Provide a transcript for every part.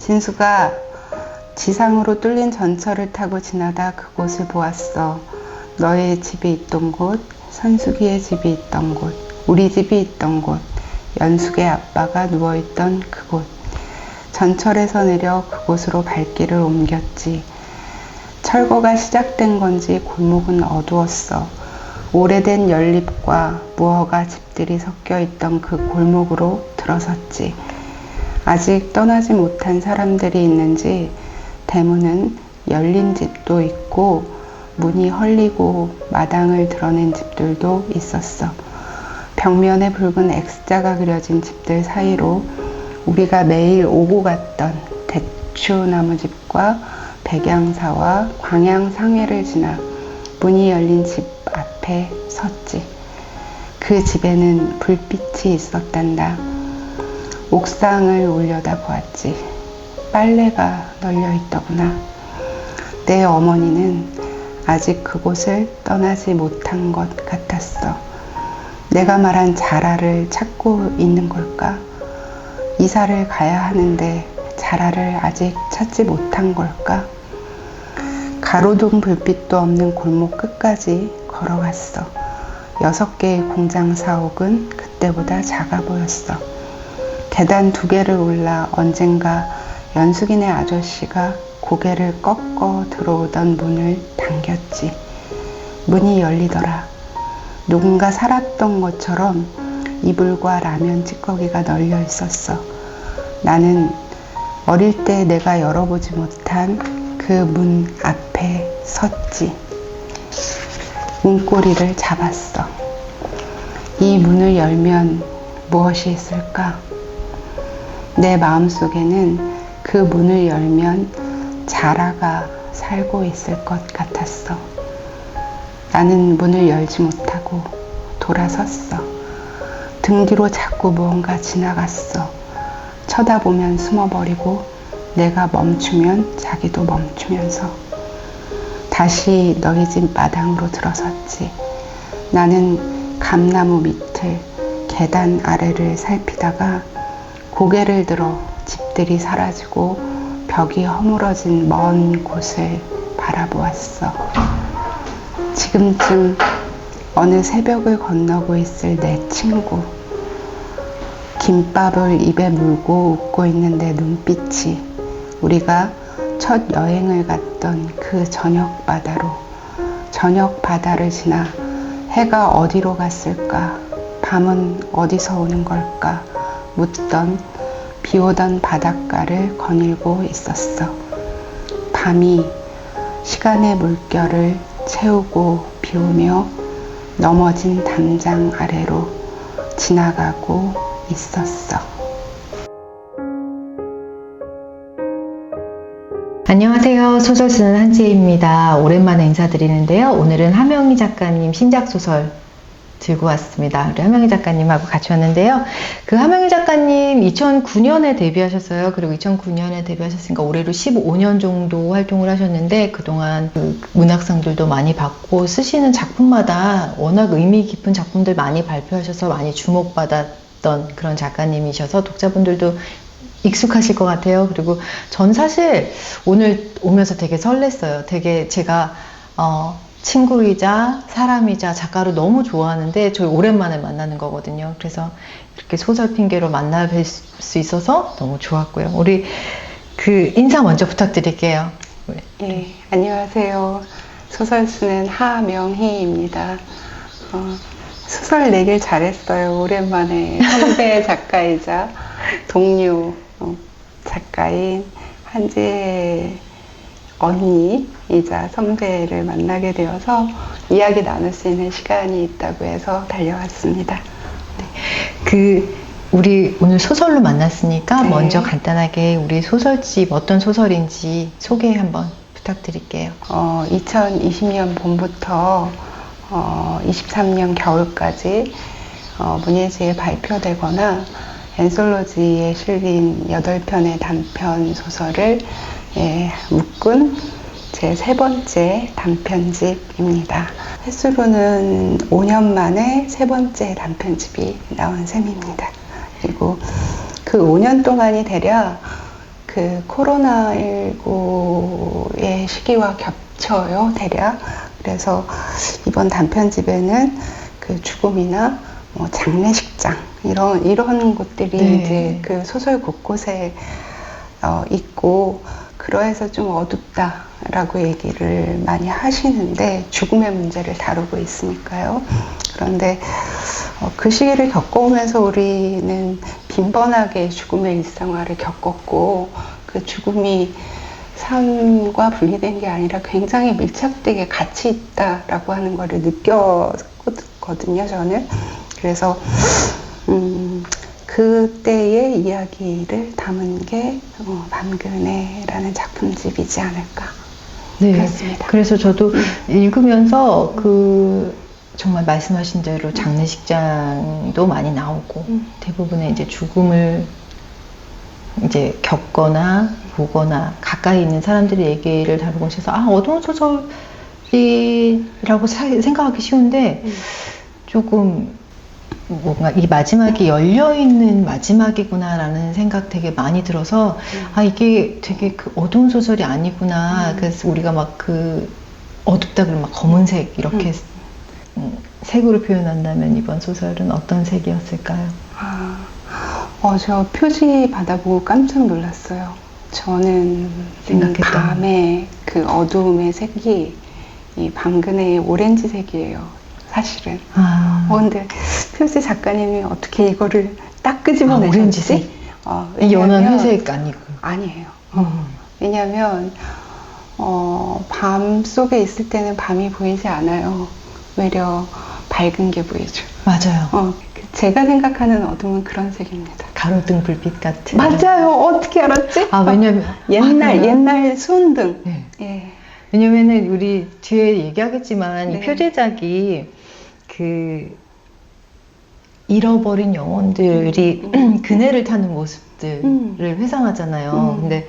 진수가 지상으로 뚫린 전철을 타고 지나다 그곳을 보았어. 너의 집이 있던 곳, 선숙이의 집이 있던 곳, 우리 집이 있던 곳, 연숙의 아빠가 누워있던 그곳. 전철에서 내려 그곳으로 발길을 옮겼지. 철거가 시작된 건지 골목은 어두웠어. 오래된 연립과 무허가 집들이 섞여 있던 그 골목으로 들어섰지. 아직 떠나지 못한 사람들이 있는지 대문은 열린 집도 있고 문이 헐리고 마당을 드러낸 집들도 있었어. 벽면에 붉은 X자가 그려진 집들 사이로 우리가 매일 오고 갔던 대추나무 집과 백양사와 광양상회를 지나 문이 열린 집 앞에 섰지. 그 집에는 불빛이 있었단다. 옥상을 올려다 보았지. 빨래가 널려 있더구나. 내 어머니는 아직 그곳을 떠나지 못한 것 같았어. 내가 말한 자라를 찾고 있는 걸까? 이사를 가야 하는데 자라를 아직 찾지 못한 걸까? 가로등 불빛도 없는 골목 끝까지 걸어갔어. 여섯 개의 공장 사옥은 그때보다 작아 보였어. 계단 두 개를 올라 언젠가 연숙이네 아저씨가 고개를 꺾어 들어오던 문을 당겼지. 문이 열리더라. 누군가 살았던 것처럼 이불과 라면 찌꺼기가 널려 있었어. 나는 어릴 때 내가 열어보지 못한 그 문 앞에 섰지. 문고리를 잡았어. 이 문을 열면 무엇이 있을까? 내 마음속에는 그 문을 열면 자라가 살고 있을 것 같았어. 나는 문을 열지 못하고 돌아섰어. 등 뒤로 자꾸 무언가 지나갔어. 쳐다보면 숨어버리고 내가 멈추면 자기도 멈추면서 다시 너희 집 마당으로 들어섰지. 나는 감나무 밑을 계단 아래를 살피다가 고개를 들어 집들이 사라지고 벽이 허물어진 먼 곳을 바라보았어. 지금쯤 어느 새벽을 건너고 있을 내 친구. 김밥을 입에 물고 웃고 있는 내 눈빛이 우리가 첫 여행을 갔던 그 저녁 바다로 저녁 바다를 지나 해가 어디로 갔을까? 밤은 어디서 오는 걸까? 묻던 비 오던 바닷가를 거닐고 있었어. 밤이 시간의 물결을 채우고 비우며 넘어진 담장 아래로 지나가고 있었어. 안녕하세요. 소설 쓰는 한지혜입니다. 오랜만에 인사드리는데요. 오늘은 하명희 작가님 신작 소설 들고 왔습니다. 우리 하명희 작가님하고 같이 왔는데요. 그 하명희 작가님 2009년에 데뷔하셨어요. 그리고 2009년에 데뷔하셨으니까 올해로 15년 정도 활동을 하셨는데 그동안 그 문학상들도 많이 받고 쓰시는 작품마다 워낙 의미 깊은 작품들 많이 발표하셔서 많이 주목받았던 그런 작가님이셔서 독자분들도 익숙하실 것 같아요. 그리고 전 사실 오늘 오면서 되게 설렜어요. 되게 제가 어, 친구이자 사람이자 작가를 너무 좋아하는데 저희 오랜만에 만나는 거거든요. 그래서 이렇게 소설 핑계로 만나 뵐 수 있어서 너무 좋았고요. 우리 그 인사 먼저 부탁드릴게요. 예, 안녕하세요. 소설 쓰는 하명희입니다. 어, 소설 내길 잘했어요. 오랜만에 선배 작가이자 동료 어, 작가인 한지혜 언니이자 선배를 만나게 되어서 이야기 나눌 수 있는 시간이 있다고 해서 달려왔습니다. 그 우리 오늘 소설로 만났으니까 네. 먼저 간단하게 우리 소설집 어떤 소설인지 소개 한번 부탁드릴게요. 어, 2020년 봄부터 어, 23년 겨울까지 어, 문예지에 발표되거나 엔솔로지에 실린 8편의 단편 소설을 예, 묶은 제 세 번째 단편집입니다. 횟수로는 5년 만에 세 번째 단편집이 나온 셈입니다. 그리고 그 5년 동안이 되려 그 코로나19의 시기와 겹쳐요, 대략. 그래서 이번 단편집에는 그 죽음이나 뭐 장례식장 이런 이런 곳들이 네. 이제 그 소설 곳곳에 어, 있고 그러해서 좀 어둡다라고 얘기를 많이 하시는데 죽음의 문제를 다루고 있으니까요. 그런데 어, 그 시기를 겪어오면서 우리는 빈번하게 죽음의 일상화를 겪었고 그 죽음이 삶과 분리된 게 아니라 굉장히 밀착되게 같이 있다라고 하는 거를 느꼈거든요, 저는. 그래서 음, 그때의 이야기를 담은 게 어, 밤그네라는 작품집이지 않을까. 네. 그렇습니다. 그래서 저도 읽으면서 그 정말 말씀하신 대로 장례식장도 많이 나오고 음. 대부분의 이제 죽음을 이제 겪거나 보거나 가까이 있는 사람들의 얘기를 다루고 있어서 아 어두운 소설이라고 사- 생각하기 쉬운데 음. 조금 뭔가 이 마지막이 열려 있는 마지막이구나라는 생각 되게 많이 들어서 아 이게 되게 그 어두운 소설이 아니구나. 음. 그래서 우리가 막 그 어둡다 그러면 막 검은색 이렇게 음, 색으로 표현한다면 이번 소설은 어떤 색이었을까요? 아, 어, 저 표지 받아보고 깜짝 놀랐어요. 저는 생각했던. 밤의 그 어두움의 색이 이 밤그네의 오렌지색이에요. 사실은. 아, 어, 근데 표지 작가님이 어떻게 이거를 딱 끄집어내셨지? 아, 오렌지색? 어, 이 연한 왜냐면- 회색 아니고. 아니에요. 음. 왜냐하면 어, 밤 속에 있을 때는 밤이 보이지 않아요. 외려 밝은 게 보이죠. 맞아요. 어, 그 제가 생각하는 어둠은 그런 색입니다. 가로등 불빛 같은. 맞아요. 어떻게 알았지? 아 왜냐면 옛날 아, 옛날 수은등. 네. 예. 왜냐면은 우리 뒤에 얘기하겠지만 네. 이 표제작이 그 잃어버린 영혼들이 음. 그네를 타는 모습들을 음. 회상하잖아요. 음. 근데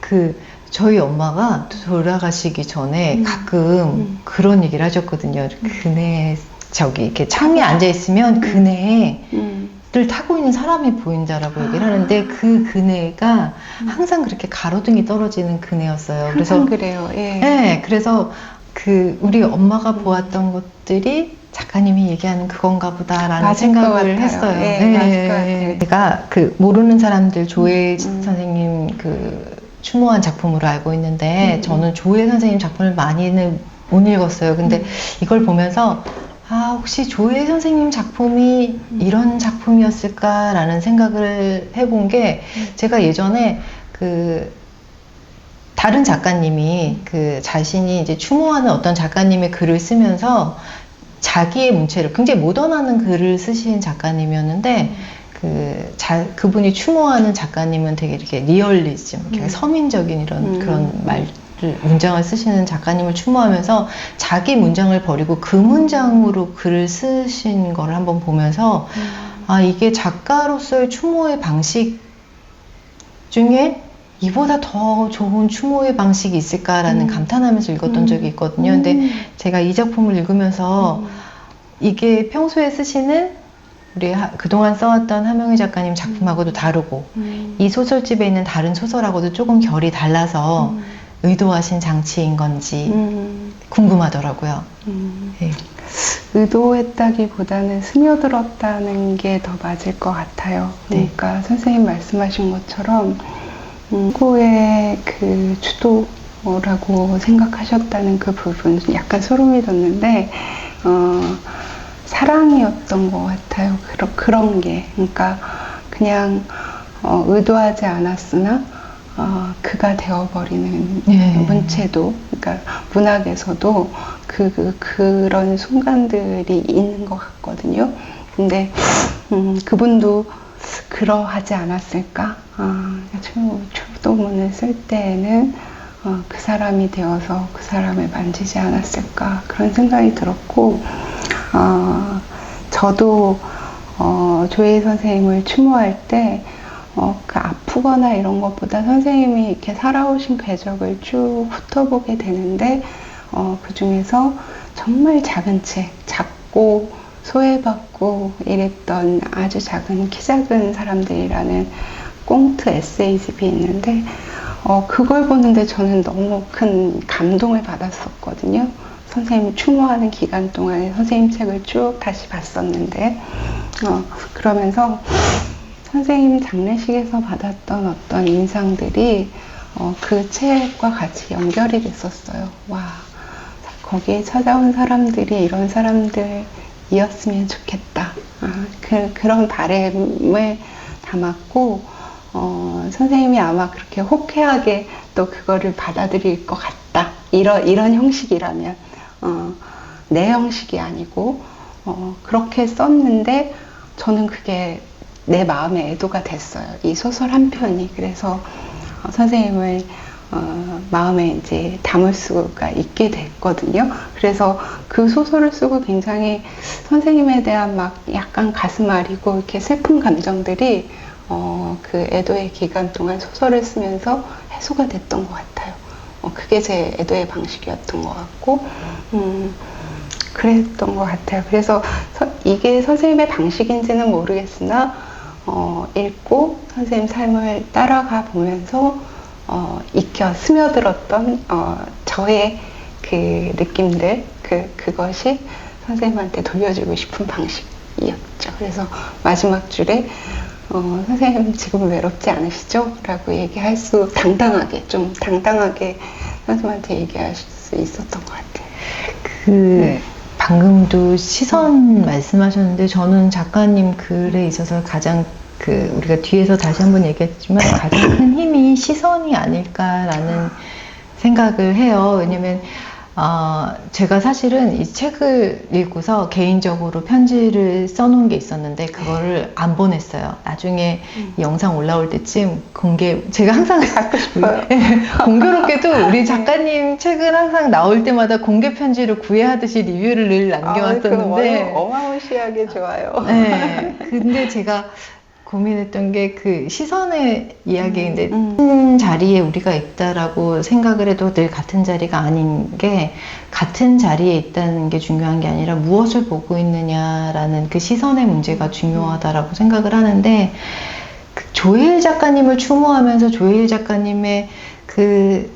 그 저희 엄마가 돌아가시기 전에 음. 가끔 음. 그런 얘기를 하셨거든요. 그네 저기 이렇게 창에 앉아 있으면 그네를 음. 타고 있는 사람이 보인다라고 얘기를 아. 하는데 그 그네가 항상 그렇게 가로등이 떨어지는 그네였어요. 그래서 그래요. 예. 네, 그래서 그 우리 엄마가 보았던 것들이 작가님이 얘기하는 그건가 보다라는 생각을. 했어요. 예, 맞을 것 같아요. 제가 그 모르는 사람들 조혜 음. 선생님 그 추모한 작품으로 알고 있는데 음. 저는 조혜 선생님 작품을 많이는 못 읽었어요. 근데 음. 이걸 보면서 아 혹시 조혜 선생님 작품이 음. 이런 작품이었을까라는 생각을 해본 게 음. 제가 예전에 그 다른 작가님이 그 자신이 이제 추모하는 어떤 작가님의 글을 쓰면서 자기의 문체를 굉장히 모던하는 글을 쓰신 작가님이었는데 그 자, 그분이 추모하는 작가님은 되게 이렇게 리얼리즘, 이렇게 음. 서민적인 이런 음. 그런 말을 문장을 쓰시는 작가님을 추모하면서 자기 문장을 버리고 그 문장으로 글을 쓰신 걸 한번 보면서 아, 이게 작가로서의 추모의 방식 중에 이보다 더 좋은 추모의 방식이 있을까라는 음. 감탄하면서 읽었던 음. 적이 있거든요. 근데 음. 제가 이 작품을 읽으면서 음. 이게 평소에 쓰시는 우리 하- 그동안 써왔던 하명희 작가님 작품하고도 다르고 음. 이 소설집에 있는 다른 소설하고도 조금 결이 달라서 음. 의도하신 장치인 건지 음. 궁금하더라고요. 음. 네. 의도했다기보다는 스며들었다는 게 더 맞을 것 같아요. 네. 그러니까 선생님 말씀하신 것처럼 음, 고의 그 주도라고 생각하셨다는 그 부분 약간 소름이 돋는데 어, 사랑이었던 것 같아요. 그런 그런 게 그러니까 그냥 어, 의도하지 않았으나 어, 그가 되어버리는 네. 문체도 그러니까 문학에서도 그, 그 그런 순간들이 있는 것 같거든요. 근데 음, 그분도 그러하지 않았을까? 아, 초, 초도문을 쓸 때에는 어, 그 사람이 되어서 그 사람을 만지지 않았을까 그런 생각이 들었고 어, 저도 어, 조혜 선생님을 추모할 때 어, 그 아프거나 이런 것보다 선생님이 이렇게 살아오신 궤적을 쭉 훑어보게 되는데 어, 그 중에서 정말 작은 책, 작고 소외받고 이랬던 아주 작은 키 작은 사람들이라는 꽁트 에세이집이 있는데 어, 그걸 보는데 저는 너무 큰 감동을 받았었거든요. 선생님이 추모하는 기간 동안에 선생님 책을 쭉 다시 봤었는데 어, 그러면서 선생님 장례식에서 받았던 어떤 인상들이 어, 그 책과 같이 연결이 됐었어요. 와, 거기에 찾아온 사람들이 이런 사람들이었으면 좋겠다. 아, 그, 그런 바램을 담았고, 어, 선생님이 아마 그렇게 호쾌하게 또 그거를 받아들일 것 같다. 이런, 이런 형식이라면, 어, 내 형식이 아니고, 어, 그렇게 썼는데, 저는 그게 내 마음의 애도가 됐어요. 이 소설 한 편이. 그래서 어, 선생님을 어, 마음에 이제 담을 수가 있게 됐거든요. 그래서 그 소설을 쓰고 굉장히 선생님에 대한 막 약간 가슴 아리고 이렇게 슬픈 감정들이 어, 그 애도의 기간 동안 소설을 쓰면서 해소가 됐던 것 같아요. 어, 그게 제 애도의 방식이었던 것 같고, 음, 그랬던 것 같아요. 그래서 서- 이게 선생님의 방식인지는 모르겠으나, 어, 읽고 선생님 삶을 따라가 보면서 어, 익혀 스며들었던 어, 저의 그 느낌들, 그, 그것이 선생님한테 돌려주고 싶은 방식이었죠. 그래서 마지막 줄에 어, 선생님 지금 외롭지 않으시죠? 라고 얘기할 수, 당당하게, 좀 당당하게 선생님한테 얘기할 수 있었던 것 같아요. 그 네. 방금도 시선 말씀하셨는데 저는 작가님 글에 있어서 가장 그 우리가 뒤에서 다시 한번 얘기했지만 가장 큰 힘이 시선이 아닐까라는 생각을 해요. 왜냐면 어, 제가 사실은 이 책을 읽고서 개인적으로 편지를 써놓은 게 있었는데 그거를 안 보냈어요. 나중에 이 영상 올라올 때쯤 공개 제가 항상 싶어요. 공교롭게도 우리 작가님 책은 항상 나올 때마다 공개 편지를 구애하듯이 리뷰를 늘 아, 남겨왔었는데 어마무시하게 좋아요. 네. 근데 제가 고민했던 게 그 시선의 이야기인데 음. 같은 자리에 우리가 있다라고 생각을 해도 늘 같은 자리가 아닌 게 같은 자리에 있다는 게 중요한 게 아니라 무엇을 보고 있느냐라는 그 시선의 문제가 중요하다라고 생각을 하는데 그 조혜일 작가님을 추모하면서 조혜일 작가님의 그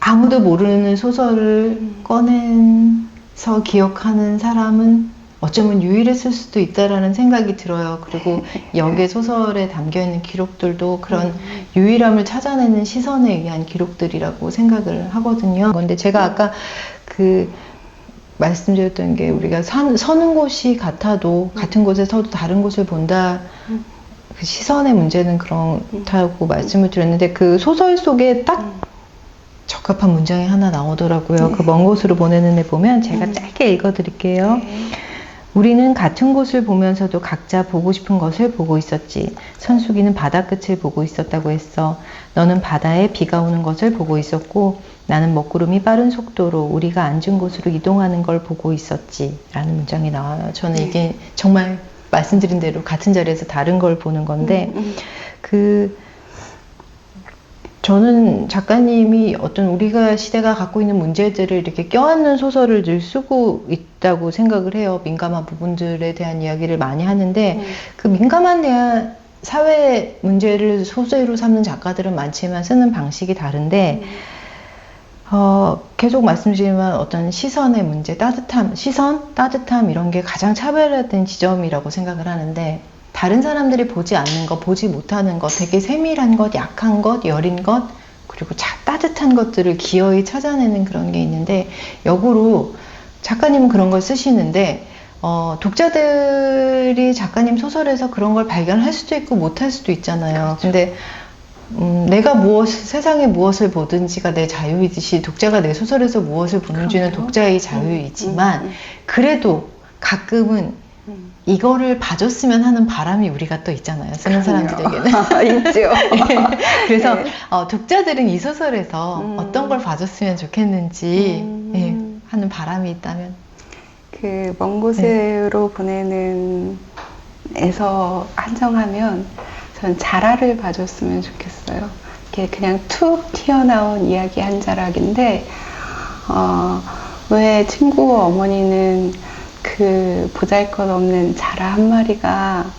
아무도 모르는 소설을 음. 꺼내서 기억하는 사람은 어쩌면 유일했을 수도 있다라는 생각이 들어요. 그리고 역의 소설에 담겨 있는 기록들도 그런 유일함을 찾아내는 시선에 의한 기록들이라고 생각을 하거든요. 근데 제가 아까 그 말씀드렸던 게 우리가 선, 서는 곳이 같아도 같은 곳에 서도 다른 곳을 본다. 음. 그 시선의 문제는 그렇다고 말씀을 드렸는데 그 소설 속에 딱 음. 적합한 문장이 하나 나오더라고요. 네. 그먼 곳으로 보내는 애 보면 제가 음. 짧게 읽어드릴게요. 네. 우리는 같은 곳을 보면서도 각자 보고 싶은 것을 보고 있었지. 선숙이는 바다 끝을 보고 있었다고 했어. 너는 바다에 비가 오는 것을 보고 있었고, 나는 먹구름이 빠른 속도로 우리가 앉은 곳으로 이동하는 걸 보고 있었지. 라는 문장이 나와요. 저는 네. 이게 정말 말씀드린 대로 같은 자리에서 다른 걸 보는 건데, 음, 그 저는 작가님이 어떤 우리가 시대가 갖고 있는 문제들을 이렇게 껴안는 소설을 늘 쓰고 있다고 생각을 해요. 민감한 부분들에 대한 이야기를 많이 하는데 음. 그 민감한 대한 사회 문제를 소재로 삼는 작가들은 많지만 쓰는 방식이 다른데 음. 어, 계속 말씀드리지만 어떤 시선의 문제, 따뜻함, 시선, 따뜻함 이런 게 가장 차별화된 지점이라고 생각을 하는데 다른 사람들이 보지 않는 것, 보지 못하는 것, 되게 세밀한 것, 약한 것, 여린 것, 그리고 자, 따뜻한 것들을 기어이 찾아내는 그런 게 있는데 역으로 작가님은 그런 걸 쓰시는데 어, 독자들이 작가님 소설에서 그런 걸 발견할 수도 있고 못할 수도 있잖아요. 근데 음, 내가 무엇, 세상에 무엇을 보든지가 내 자유이듯이 독자가 내 소설에서 무엇을 보는지는 그럼요. 독자의 자유이지만 음, 음, 그래도 가끔은 음. 이거를 봐줬으면 하는 바람이 우리가 또 있잖아요. 쓰는. 사람들에게는. 있죠. 그래서 네. 어, 독자들은 이 소설에서 음. 어떤 걸 봐줬으면 좋겠는지 음. 예, 하는 바람이 있다면 그 먼 곳으로 보내는 에서 한정하면 전 자라를 봐줬으면 좋겠어요. 이게 그냥 툭 튀어나온 이야기 한 자락인데 어, 왜 친구 어머니는 그 보잘것없는 자라 한 마리가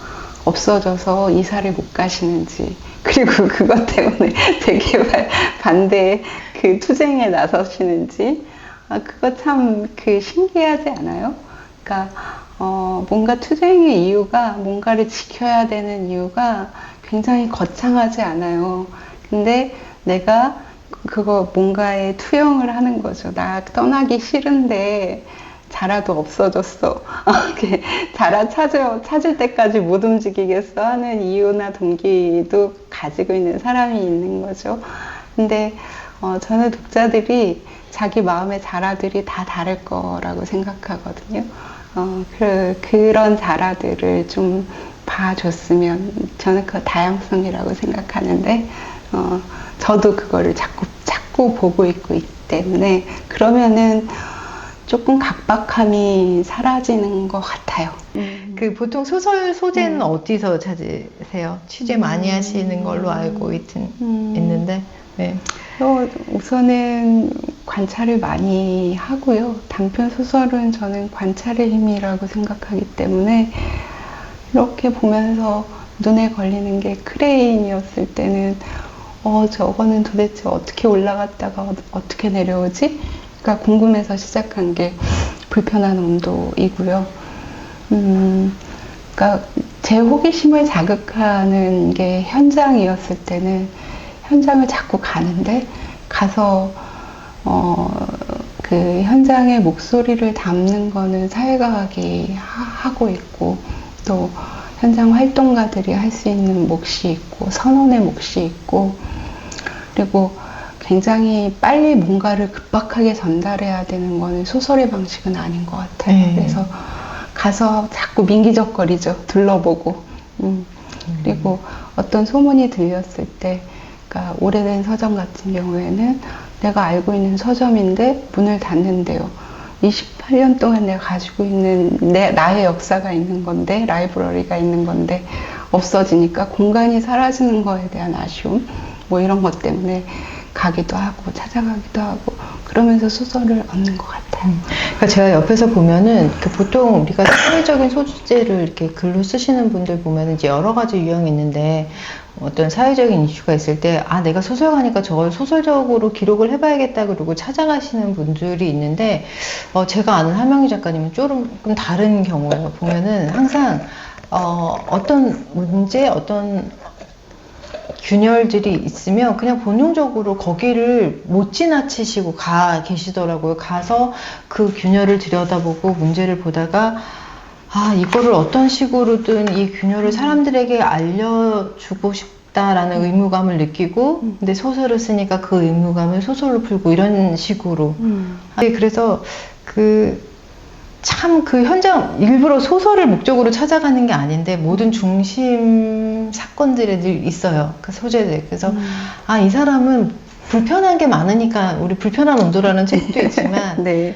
없어져서 이사를 못 가시는지 그 그리고 그것 때문에 재개발 반대 그 투쟁에 나서시는지 아, 그거 참 그 신기하지 않아요? 그러니까 어, 뭔가 투쟁의 이유가 뭔가를 지켜야 되는 이유가 굉장히 거창하지 않아요. 근데 내가 그거 뭔가에 투영을 하는 거죠. 나 떠나기 싫은데 자라도 없어졌어. 자라 찾을, 찾을 때까지 못 움직이겠어 하는 이유나 동기도 가지고 있는 사람이 있는 거죠. 근데 어, 저는 독자들이 자기 마음의 자라들이 다 다를 거라고 생각하거든요. 어, 그, 그런 자라들을 좀 봐줬으면 저는 그 다양성이라고 생각하는데 어, 저도 그거를 자꾸 자꾸 보고 있고 있기 때문에 그러면은 조금 각박함이 사라지는 것 같아요. 그 보통 소설 소재는 음. 어디서 찾으세요? 취재 많이 음. 하시는 걸로 알고 있, 음. 있는데. 네. 어, 우선은 관찰을 많이 하고요. 단편 소설은 저는 관찰의 힘이라고 생각하기 때문에 이렇게 보면서 눈에 걸리는 게 크레인이었을 때는 어, 저거는 도대체 어떻게 올라갔다가 어- 어떻게 내려오지? 그러니까 궁금해서 시작한 게 불편한 온도이고요. 음, 그러니까 제 호기심을 자극하는 게 현장이었을 때는 현장을 자꾸 가는데 가서 어, 그 현장의 목소리를 담는 거는 사회과학이 하- 하고 있고 또 현장 활동가들이 할 수 있는 몫이 있고 선원의 몫이 있고 그리고 굉장히 빨리 뭔가를 급박하게 전달해야 되는 거는 소설의 방식은 아닌 것 같아요. 네. 그래서 가서 자꾸 민기적거리죠. 둘러보고. 음. 그리고 어떤 소문이 들렸을 때, 그러니까 오래된 서점 같은 경우에는 내가 알고 있는 서점인데 문을 닫는데요. 28년 동안 내가 가지고 있는 내, 나의 역사가 있는 건데, 라이브러리가 있는 건데, 없어지니까 공간이 사라지는 거에 대한 아쉬움, 뭐 이런 것 때문에 가기도 하고, 찾아가기도 하고, 그러면서 소설을 얻는 것 같아요. 그러니까 제가 옆에서 보면은 그 보통 우리가 사회적인 소재를 이렇게 글로 쓰시는 분들 보면은 이제 여러 가지 유형이 있는데 어떤 사회적인 이슈가 있을 때 아 내가 소설가니까 저걸 소설적으로 기록을 해봐야겠다 그러고 찾아가시는 분들이 있는데 어, 제가 아는 하명희 작가님은 조금 다른 경우예요. 보면은 항상 어, 어떤 문제 어떤 균열들이 있으면 그냥 본능적으로 거기를 못 지나치시고 가 계시더라고요. 가서 그 균열을 들여다보고 문제를 보다가 아, 이거를 어떤 식으로든 이 균열을 사람들에게 알려주고 싶다라는 의무감을 느끼고 음. 근데 소설을 쓰니까 그 의무감을 소설로 풀고 이런 식으로 네, 그래서 그 참 그 현장 일부러 소설을 목적으로 찾아가는 게 아닌데 모든 중심 사건들이 늘 있어요. 그 소재들. 그래서 음. 아이 사람은 불편한 게 많으니까 우리 불편한 온도라는 책도 있지만 네.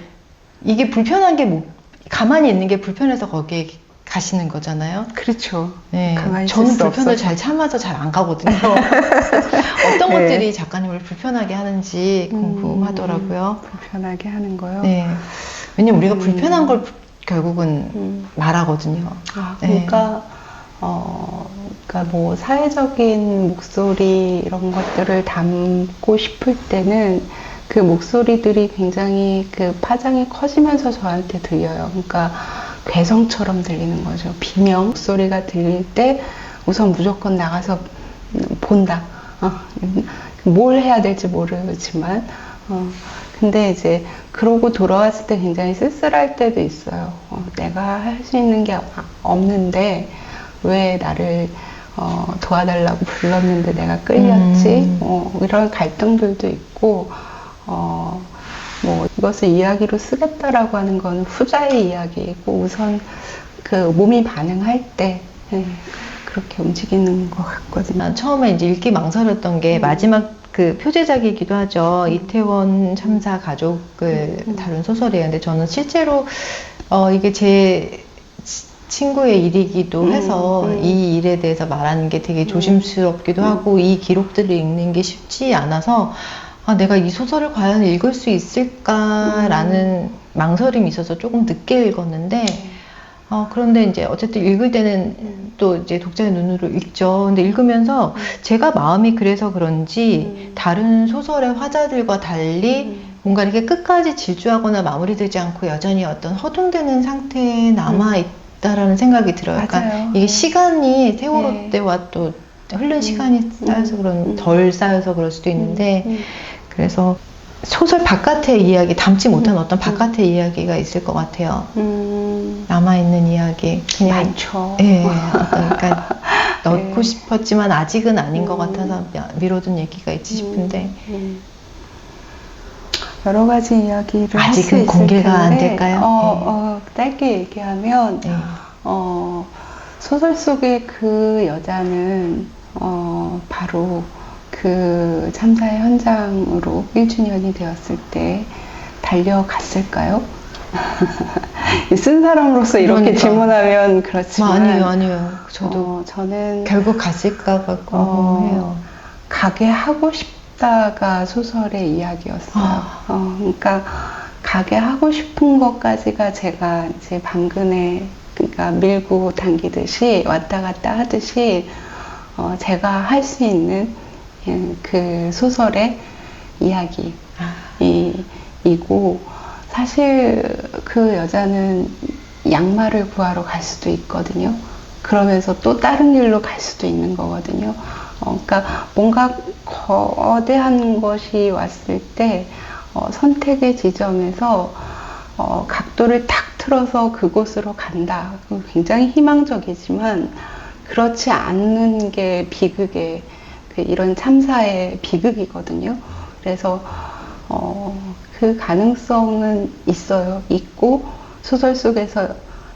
이게 불편한 게 뭐, 가만히 있는 게 불편해서 거기에 가시는 거잖아요. 그렇죠. 네, 저는 수 불편을 없어서. 잘 참아서 잘 안 가거든요. 어떤 네. 것들이 작가님을 불편하게 하는지 궁금하더라고요. 음, 불편하게 하는 거요. 네. 왜냐면 우리가 음. 불편한 걸 결국은 음. 말하거든요. 아, 네. 그러니까 어, 그러니까 뭐 사회적인 목소리 이런 것들을 담고 싶을 때는 그 목소리들이 굉장히 그 파장이 커지면서 저한테 들려요. 그러니까 괴성처럼 들리는 거죠. 비명 목소리가 들릴 때 우선 무조건 나가서 본다. 어, 뭘 해야 될지 모르지만, 어, 근데 이제 그러고 돌아왔을 때 굉장히 쓸쓸할 때도 있어요. 어, 내가 할 수 있는 게 없는데 왜 나를 어, 도와달라고 불렀는데 내가 끌렸지? 음. 어, 이런 갈등들도 있고, 어, 뭐 이것을 이야기로 쓰겠다라고 하는 건 후자의 이야기이고 우선 그 몸이 반응할 때 예, 그렇게 움직이는 것 같거든요. 난 처음에 이제 읽기 망설였던 음. 게 마지막 그 표제작이기도 하죠. 이태원 참사 가족을 음. 다룬 소설이에요. 근데 저는 실제로 어, 이게 제 치- 친구의 일이기도 음, 해서 음. 이 일에 대해서 말하는 게 되게 조심스럽기도 음. 하고 이 기록들을 읽는 게 쉽지 않아서 아, 내가 이 소설을 과연 읽을 수 있을까라는 음. 망설임이 있어서 조금 늦게 읽었는데 어, 그런데 이제 어쨌든 읽을 때는 음. 또 이제 독자의 눈으로 읽죠. 근데 읽으면서 제가 마음이 그래서 그런지 음. 다른 소설의 화자들과 달리 음. 뭔가 이렇게 끝까지 질주하거나 마무리되지 않고 여전히 어떤 허둥대는 상태에 남아 있다라는 생각이 들어요. 그러니까 맞아요. 이게 시간이 세월호 네. 때와 또 음. 시간이 쌓여서 그런 음. 덜 쌓여서 그럴 수도 있는데 음. 그래서 소설 바깥의 이야기 담지 못한 음. 어떤 바깥의 이야기가 있을 것 같아요. 음. 남아있는 이야기. 그냥 많죠. 예, 그러니까 넣고 네. 싶었지만 아직은 아닌 것 음. 같아서 미- 미뤄둔 얘기가 있지 싶은데 음, 음. 여러 가지 이야기를 할수 아직은 있을 공개가 안 텐데, 될까요? 어, 네. 어, 짧게 얘기하면 네. 어, 소설 속의 그 여자는 어, 바로 그 참사의 현장으로 1주년이 되었을 때 달려갔을까요? 쓴 사람으로서 이렇게 그러니까. 질문하면 뭐 그렇지만 아니요, 아니요. 저도 어, 저는 결국 갔을까 봐 어, 궁금해요. 가게 하고 싶다가 소설의 이야기였어요. 아. 어, 그러니까 가게 하고 싶은 것까지가 제가 이제 방근에 그러니까 밀고 당기듯이 왔다 갔다 하듯이 어, 제가 할 수 있는 예, 그 소설의 이야기. 아, 이, 이고 사실 그 여자는 양말을 구하러 갈 수도 있거든요. 그러면서 또 다른 일로 갈 수도 있는 거거든요. 어, 그러니까 뭔가 거대한 것이 왔을 때 어, 선택의 지점에서 어, 각도를 탁 틀어서 그곳으로 간다. 굉장히 희망적이지만 그렇지 않는 게 비극의 그 이런 참사의 비극이거든요. 그래서 어, 그 가능성은 있어요. 있고 소설 속에서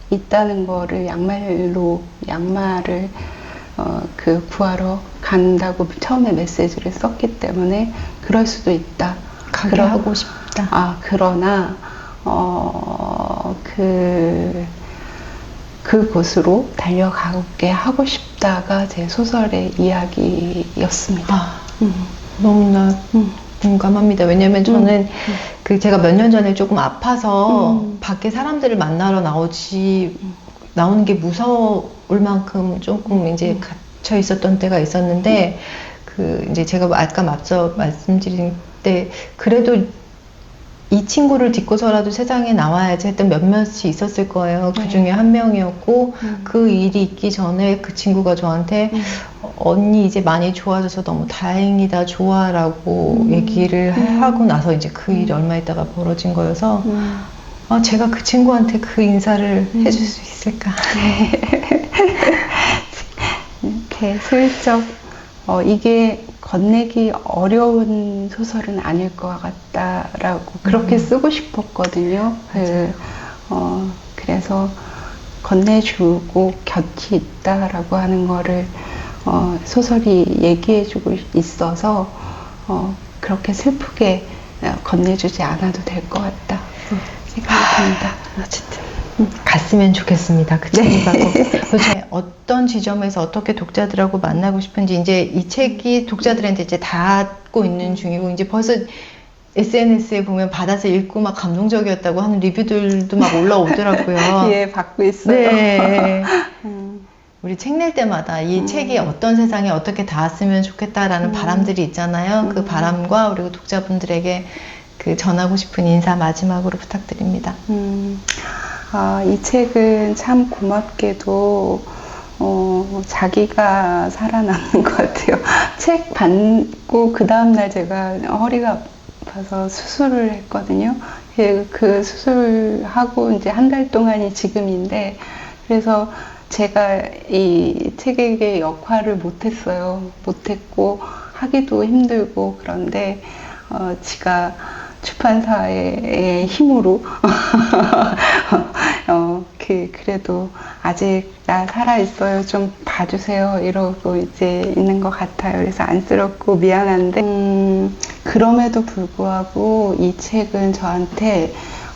있다는 거를 양말로 양말을 어, 그 구하러 간다고 처음에 메시지를 썼기 때문에 그럴 수도 있다. 가게 그러- 하고 싶다. 아 그러나 어, 그 그곳으로 달려가게 하고 싶다가 제 소설의 이야기였습니다. 아, 음, 너무나 음, 공감합니다. 왜냐면 저는 음. 그 제가 몇 년 전에 조금 아파서 음. 밖에 사람들을 만나러 나오지 나오는 게 무서울 만큼 조금 이제 갇혀 있었던 때가 있었는데 그 이제 제가 아까 앞서 말씀드린 때 그래도 이 친구를 딛고서라도 세상에 나와야지 했던 몇몇이 있었을 거예요. 그 네. 중에 한 명이었고 음. 그 일이 있기 전에 그 친구가 저한테 음. 어, 언니 이제 많이 좋아져서 너무 다행이다 좋아라고 음. 얘기를 음. 하고 나서 이제 그 일이 음. 얼마 있다가 벌어진 거여서 음. 아, 제가 그 친구한테 그 인사를 음. 해줄 수 있을까? 이렇게 슬쩍 어, 이게 건네기 어려운 소설은 아닐 것 같다라고 그렇게 음. 쓰고 싶었거든요. 그. 어, 그래서 건네주고 곁이 있다라고 하는 거를 어, 소설이 얘기해주고 있어서 어, 그렇게 슬프게 어, 건네주지 않아도 될 것 같다 생각이 듭니다. 어쨌든 갔으면 좋겠습니다. 그 친구가 꼭. 도대체 어떤 지점에서 어떻게 독자들하고 만나고 싶은지 이제 이 책이 독자들한테 이제 닿고 있는 중이고 이제 벌써 SNS에 보면 받아서 읽고 막 감동적이었다고 하는 리뷰들도 막 올라오더라고요. 예, 받고 있어요. 네. 음. 우리 책 낼 때마다 이 음. 책이 어떤 세상에 어떻게 닿았으면 좋겠다라는 음. 바람들이 있잖아요. 그 음. 바람과 그리고 독자분들에게 그 전하고 싶은 인사 마지막으로 부탁드립니다. 음, 아, 이 책은 참 고맙게도 어, 자기가 살아남는 것 같아요. 책 받고 그 다음날 제가 허리가 아파서 수술을 했거든요. 예, 그 수술하고 이제 한 달 동안이 지금인데 그래서 제가 이 책에게 역할을 못했어요. 못했고 하기도 힘들고 그런데 어, 지가 출판사의 힘으로 어, 그, 그래도 아직 나 살아있어요. 좀 봐주세요. 이러고 이제 있는 것 같아요. 그래서 안쓰럽고 미안한데, 음, 그럼에도 불구하고 이 책은 저한테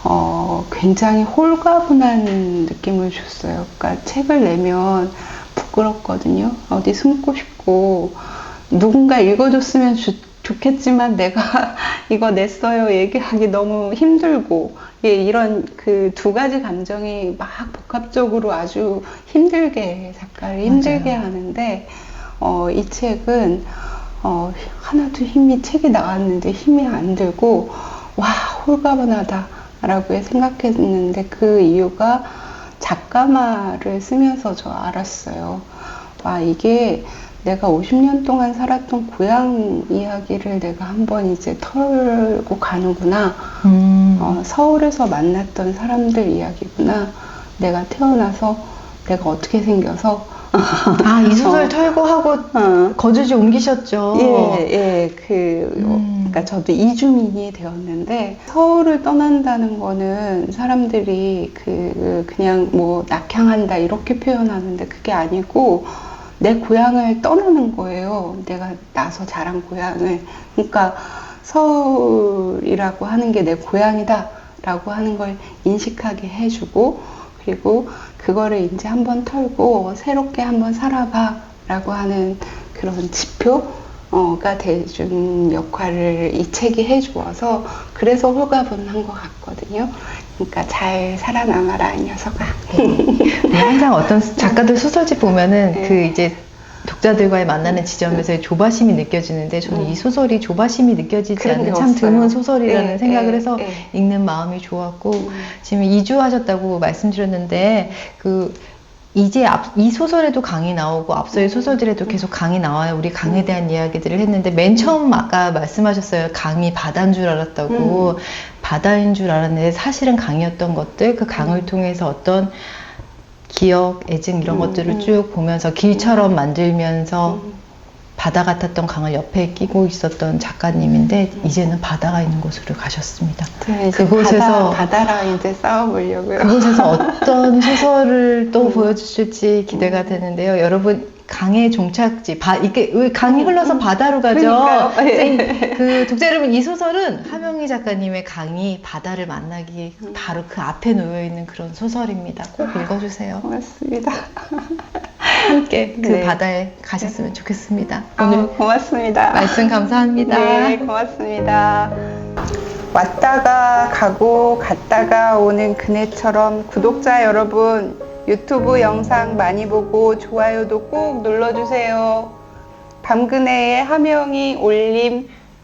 어, 굉장히 홀가분한 느낌을 줬어요. 그러니까 책을 내면 부끄럽거든요. 어디 숨고 싶고, 누군가 읽어줬으면 좋, 좋겠지만 내가 이거 냈어요 얘기하기 너무 힘들고 예, 이런 그 두 가지 감정이 막 복합적으로 아주 힘들게 작가를 힘들게 맞아요. 하는데 어, 이 책은 어, 하나도 힘이 책이 나왔는데 힘이 안 들고 와 홀가분하다 라고 생각했는데 그 이유가 작가 말을 쓰면서 저 알았어요. 와 이게 내가 50년 동안 살았던 고향 이야기를 내가 한번 이제 털고 가는구나. 음. 어, 서울에서 만났던 사람들 이야기구나. 내가 태어나서 내가 어떻게 생겨서 아, 이 소설 어. 털고 하고 어, 거주지 옮기셨죠? 예, 예, 그, 어, 음. 그러니까 저도 이주민이 되었는데, 서울을 떠난다는 거는 사람들이 그, 그냥 뭐, 낙향한다, 이렇게 표현하는데, 그게 아니고, 내 고향을 떠나는 거예요. 내가 나서 자란 고향을. 그러니까, 서울이라고 하는 게 내 고향이다, 라고 하는 걸 인식하게 해주고, 그리고 그거를 이제 한번 털고 새롭게 한번 살아봐 라고 하는 그런 지표가 돼준 역할을 이 책이 해주어서 그래서 홀가분한 것 같거든요. 그러니까 잘 살아남아라 이 녀석아. 네, 항상 어떤 작가들 소설집 보면은 네. 그 이제 독자들과의 만나는 지점에서의 조바심이 느껴지는데 저는 음. 이 소설이 조바심이 느껴지지 않는 참 없어요. 드문 소설이라는 네, 생각을 네, 해서 네. 읽는 마음이 좋았고 음. 지금 이주하셨다고 말씀드렸는데 그 이제 앞, 이 소설에도 강이 나오고 앞서의 음. 소설들에도 계속 강이 나와요. 우리 강에 대한 이야기들을 했는데 맨 처음 아까 말씀하셨어요. 강이 바다인 줄 알았다고 음. 바다인 줄 알았는데 사실은 강이었던 것들 그 강을 통해서 어떤 기억, 애증 이런 음, 것들을 음. 쭉 보면서 길처럼 만들면서 음. 바다 같았던 강을 옆에 끼고 있었던 작가님인데 음. 이제는 바다가 있는 곳으로 가셨습니다. 네, 그곳에서- 바다, 바다 랑 이제 싸워보려고요. 그곳에서 어떤 소설을 또 음. 보여주실지 기대가 음. 되는데요. 여러분 강의 종착지, 바, 이게 왜 강이 음, 흘러서 음. 바다로 가죠. 그러니까요. 선생님, 그 독자 여러분 이 소설은 하명희 작가님의 강이 바다를 만나기 음. 바로 그 앞에 놓여 있는 그런 소설입니다. 꼭 읽어주세요. 고맙습니다. 함께 그 네. 바다에 가셨으면 좋겠습니다. 오늘 오늘 고맙습니다. 말씀 감사합니다. 네, 고맙습니다. 왔다가 가고 갔다가 오는 그네처럼 구독자 여러분 유튜브 영상 많이 보고 좋아요도 꼭 눌러주세요. 밤그네의 하명이 올림